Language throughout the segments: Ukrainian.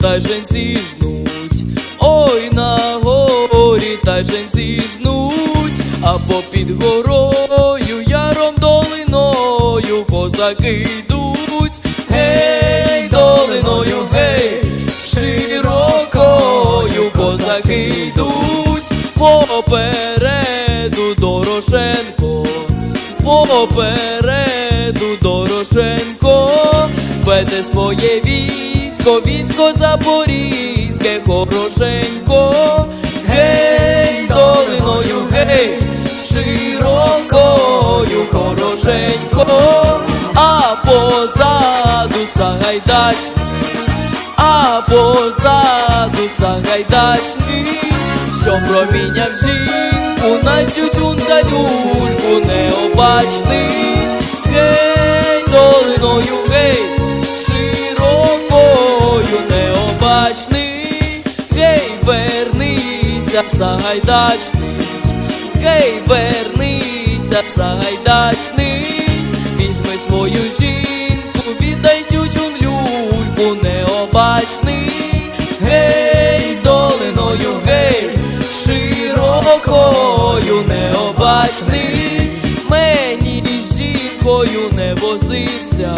та женці жнуть, ой на горі та женці жнуть, а попід горою яром долиною козаки йдуть, гей, долиною, гей, широкою козаки йдуть, попереду Дорошенко, попереду Дорошенко, веде своє військо, військо Запорізьке, хорошенько, гей, долиною, гей, широкою, хорошенько, а позаду Сагайдачний, а позаду Сагайдачний, що проміняв жінку на тютюн та люльку необачний, вернися, Сагайдачний, гей, вернися, Сагайдачний, візьми свою жінку, віддай тютюн люльку необачний, гей, долиною, гей, широкою необачний, мені жінкою не возиться,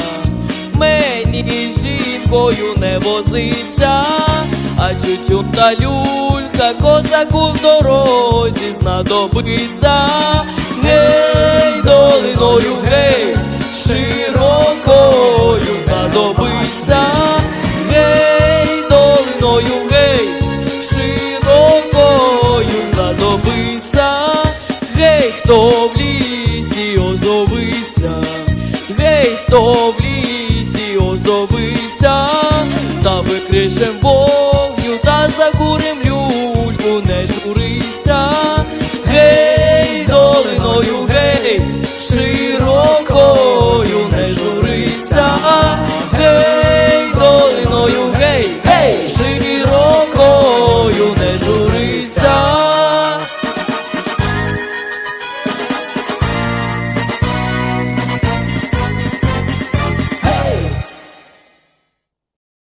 мені жінкою не возиться, а тютюн та та козаку в дорозі знадобиться, гей, долиною, гей, широкою знадобиться, гей, долиною, гей, широкою знадобиться, гей, хто в лісі озовися, гей, хто в лісі озовися, та викришем воду.